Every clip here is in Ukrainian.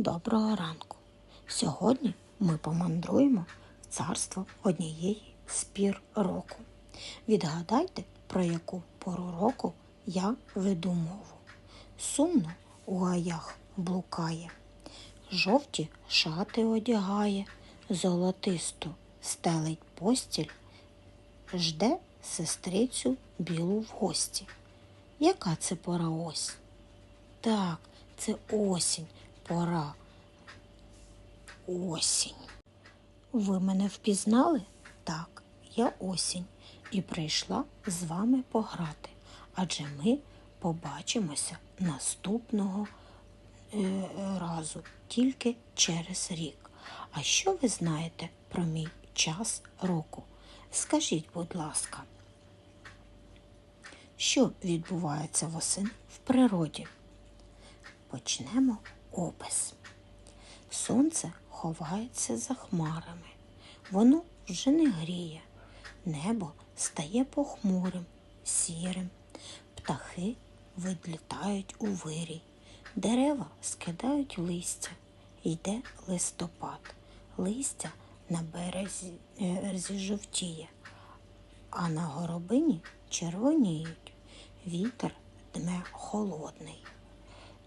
Доброго ранку. Сьогодні ми помандруємо в царство однієї з пір року. Відгадайте, про яку пору року я веду мову. Сумно у гаях блукає, жовті шати одягає, золотисту стелить постіль, жде сестрицю білу в гості. Яка це пора ось? Так, це осінь, пора. Осінь. Ви мене впізнали? Так, я осінь і прийшла з вами пограти, адже ми побачимося наступного е, разу тільки через рік. А що ви знаєте про мій час року? Скажіть, будь ласка, що відбувається восени в природі? Почнемо опис. Сонце ховається за хмарами. Воно вже не гріє. Небо стає похмурим, сірим. Птахи відлітають у вирій. Дерева скидають листя. Йде листопад. Листя на березі березі жовтіє, а на горобині червоніють. Вітер дме холодний.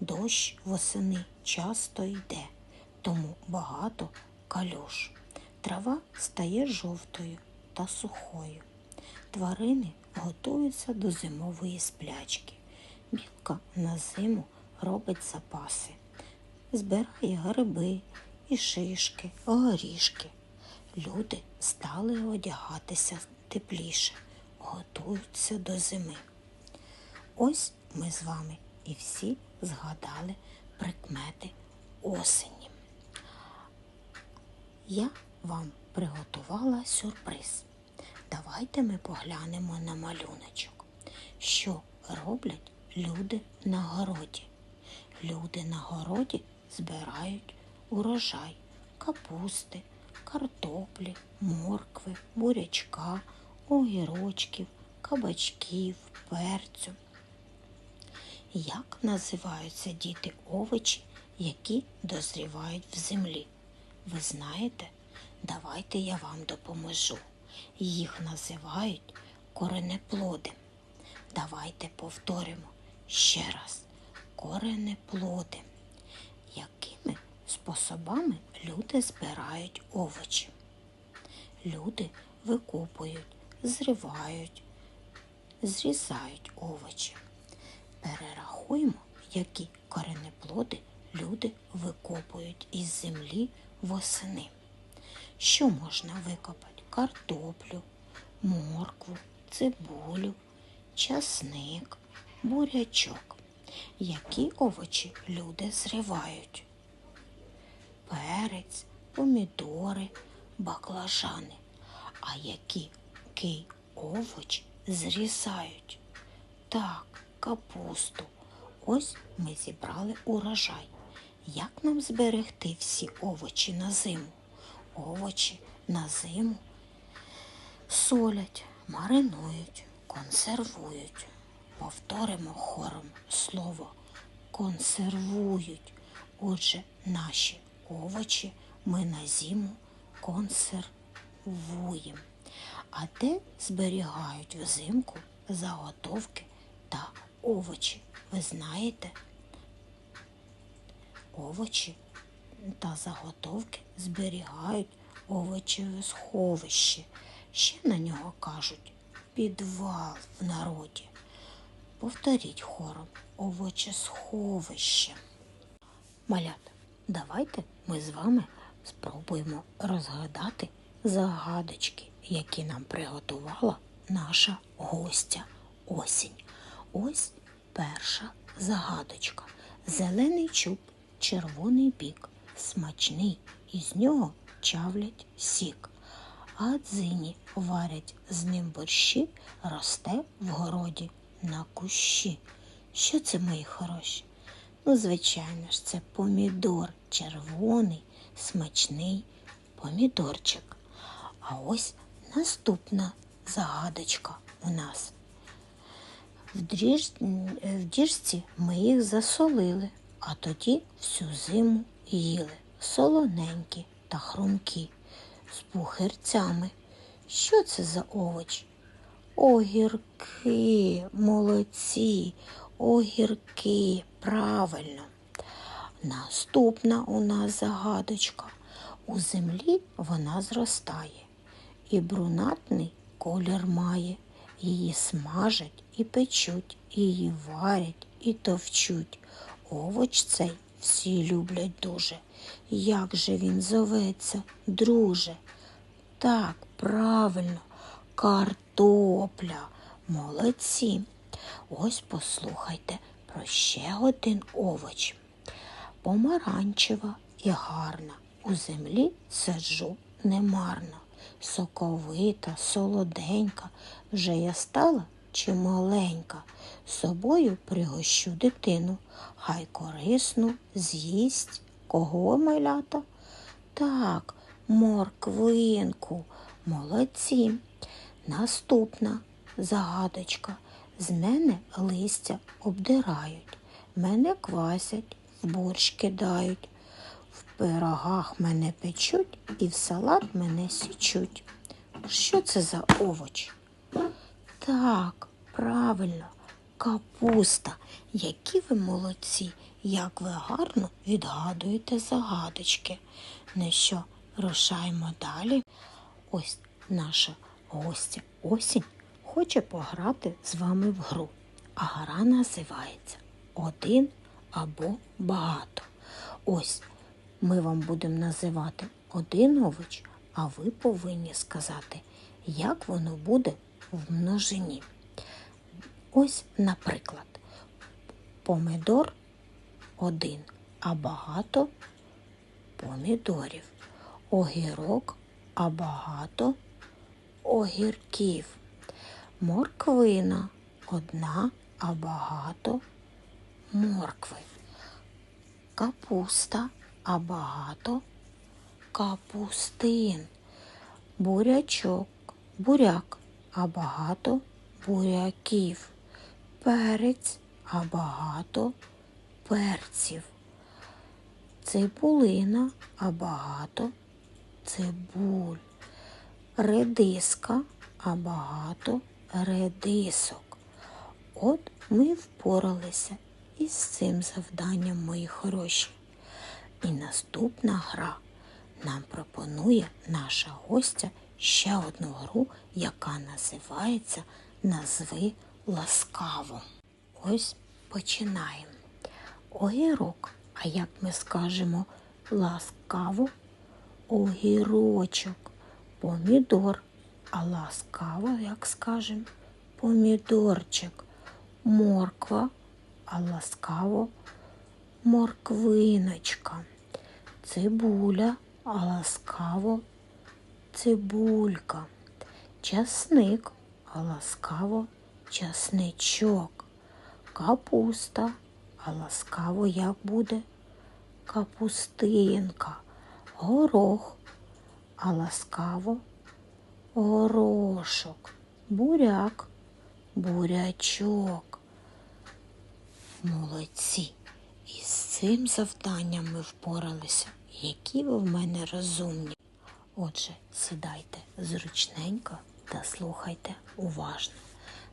Дощ восени часто йде, тому багато калюш. Трава стає жовтою та сухою. Тварини готуються до зимової сплячки. Білка на зиму робить запаси, збирає гриби і шишки, горішки. Люди стали одягатися тепліше, готуються до зими. Ось ми з вами і всі згадали прикмети осені. Я вам приготувала сюрприз. Давайте ми поглянемо на малюночок, що роблять люди на городі. Люди на городі збирають урожай капусти, картоплі, моркви, бурячка, огірочків, кабачків, перцю. Як називаються діти овочі, які дозрівають в землі? Ви знаєте? Давайте я вам допоможу. Їх називають коренеплоди. Давайте повторимо ще раз. Коренеплоди. Якими способами люди збирають овочі? Люди викопують, зривають, зрізають овочі. Перерахуємо, які коренеплоди люди викопують із землі восени. Що можна викопати? Картоплю, моркву, цибулю, часник, бурячок. Які овочі люди зривають? Перець, помідори, баклажани. А які який овоч зрізають? Так, капусту. Ось ми зібрали урожай. Як нам зберегти всі овочі на зиму? Овочі на зиму солять, маринують, консервують. Повторимо хором слово консервують. Отже, наші овочі ми на зиму консервуємо. А де зберігають взимку заготовки та овочі? Ви знаєте? Овочі та заготовки зберігають овочеве сховище. Ще на нього кажуть підвал в народі. Повторіть хором овочесховище. Малята, давайте ми з вами спробуємо розгадати загадочки, які нам приготувала наша гостя осінь. Ось перша загадочка. Зелений чуб, червоний бік, смачний, із нього чавлять сік. А дзині варять з ним борщі, росте в городі на кущі. Що це, мої хороші? Ну, звичайно ж, це помідор червоний, смачний помідорчик. А ось наступна загадочка у нас. В, діжці ми їх засолили, а тоді всю зиму їли солоненькі та хрумкі, з пухирцями. Що це за овоч? Огірки, молодці, огірки, правильно. Наступна у нас загадочка. У землі вона зростає, і брунатний колір має. Її смажать і печуть, її варять і товчуть. Овоч цей всі люблять дуже. Як же він зоветься, друже? Так, правильно, картопля. Молодці. Ось послухайте про ще один овоч. Помаранчева і гарна. У землі саджу немарно. Соковита, солоденька. Вже я стала чи маленька. З собою пригощу дитину. Хай корисну з'їсть. Кого малята? Так, морквинку. Молодці. Наступна загадочка. З мене листя обдирають, мене квасять, в борщ кидають, в пирогах мене печуть і в салат мене січуть. Що це за овоч? Так, правильно, капуста. Які ви молодці, як ви гарно відгадуєте загадочки. Ну що, рушаємо далі. Ось наша гостя осінь хоче пограти з вами в гру. А гра називається Один або багато. Ось ми вам будемо називати один овоч, а ви повинні сказати, як воно буде в множині. Ось, наприклад, помидор один, а багато помідорів. Огірок, а багато огірків. Морквина одна, а багато моркви. Капуста, а багато капустин. Бурячок, буряк, а багато буряків. Перець, а багато перців. Цибулина, а багато цибуль. Редиска, а багато редисок. От ми впоралися із цим завданням, мої хороші. І наступна гра нам пропонує наша гостя ще одну гру, яка називається Назви ласкаво. Ось починаємо. Огірок. А як ми скажемо ласкаво? Огірочок, помідор. А ласкаво, як скажемо, помідорчик, морква, а ласкаво морквиночка, цибуля, а ласкаво цибулька, часник, а ласкаво часничок, капуста, а ласкаво як буде капустинка, горох, а ласкаво горошок, буряк, бурячок. Молодці. І з цим завданням ми впоралися. Які ви в мене розумні. Отже, сідайте зручненько та слухайте уважно.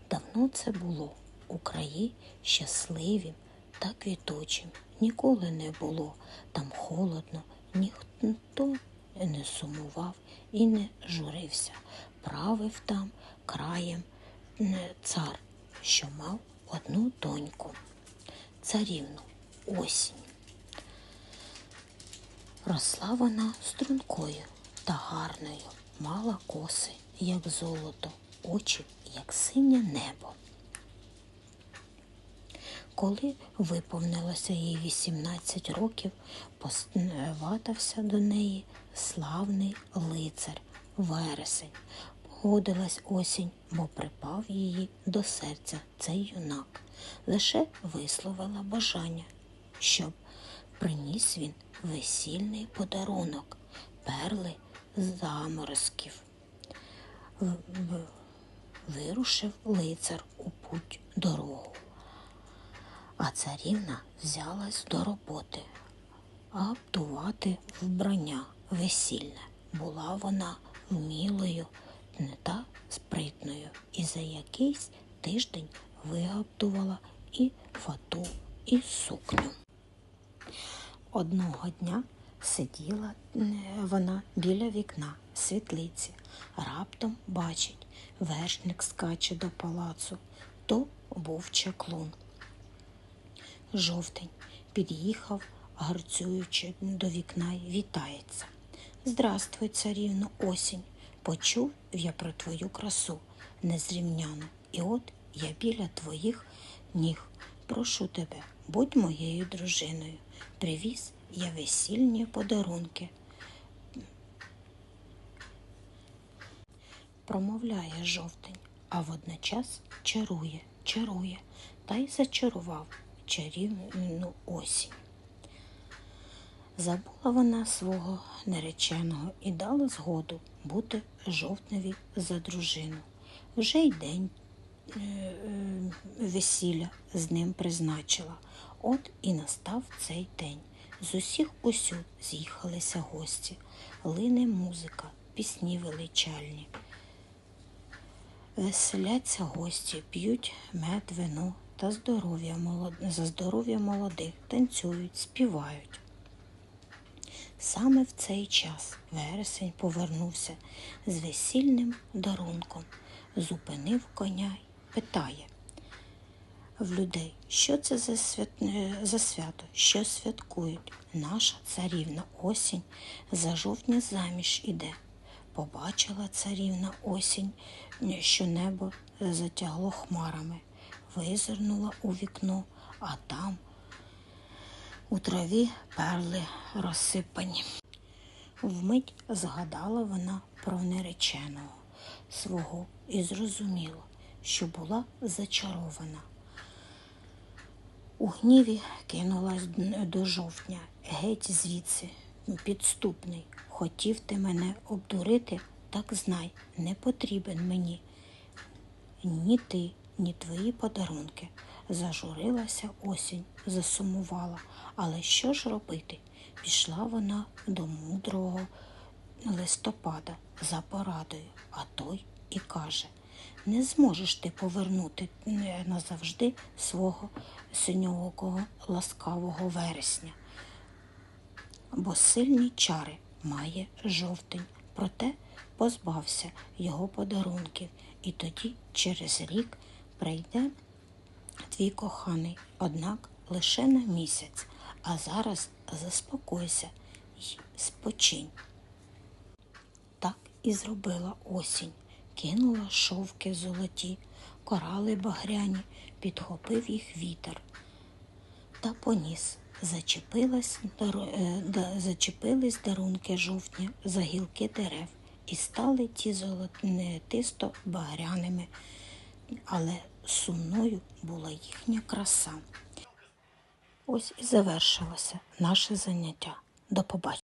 Давно це було у краї щасливім та квітучим. Ніколи не було там холодно, ніхто не сумував і не журився. Правив там краєм цар, що мав одну доньку, царівну осінь. Росла вона стрункою та гарною, мала коси, як золото, очі, як синє небо. Коли виповнилося їй 18 років, посватався до неї славний лицар вересень. Погодилась осінь, бо припав її до серця цей юнак. Лише висловила бажання, щоб приніс він весільний подарунок, перли заморозків. Вирушив лицар у путь дорогу. А царівна взялась до роботи. гаптувати вбрання весільне. Була вона вмілою, не та спритною, і за якийсь тиждень вигаптувала і фату, і сукню. Одного дня сиділа е, вона біля вікна світлиці. Раптом бачить, вершник скаче до палацу. То був чаклун. Жовтень під'їхав, гарцюючи до вікна й вітається. Здравствуй, царівно, осінь. Почув я про твою красу незрівняну. І от я біля твоїх ніг. Прошу тебе, будь моєю дружиною. Привіз я весільні подарунки. Промовляє жовтень, а водночас чарує, чарує, та й зачарував чарівну осінь. Забула вона свого нареченого і дала згоду бути жовтневі за дружину. Вже й день е, е, весілля з ним призначила. От і настав цей день. З усіх усюд з'їхалися гості. Лине музика, пісні величальні. Веселяться гості, п'ють мед, вино та здоров'я молод... за здоров'я молодих, танцюють, співають. Саме в цей час вересень повернувся з весільним дарунком, зупинив коня й питає в людей, що це за, е, за свято, що святкують. Наша царівна осінь за жовтня заміж іде. Побачила царівна осінь, що небо затягло хмарами, визирнула у вікно, а там у траві перли розсипані. Вмить згадала вона про нареченого свого і зрозуміла, що була зачарована. У гніві кинулась до жовтня, геть звідси, підступний. Хотів ти мене обдурити, так знай, не потрібен мені. Ні ти, ні твої подарунки. Зажурилася осінь, засумувала. Але що ж робити? Пішла вона до мудрого листопада за порадою, а той і каже не зможеш ти повернути е, назавжди свого синьоокого ласкавого вересня, бо сильні чари має жовтень, проте позбався його подарунків, і тоді через рік прийде твій коханий, однак лише на місяць, а зараз заспокойся й спочинь. Так і зробила осінь кинула шовки золоті, корали багряні, підхопив їх вітер та поніс. Е, зачепились дарунки жовтня за гілки дерев і стали ті золотисто багряними, але сумною була їхня краса. Ось і завершилося наше заняття. До побачення.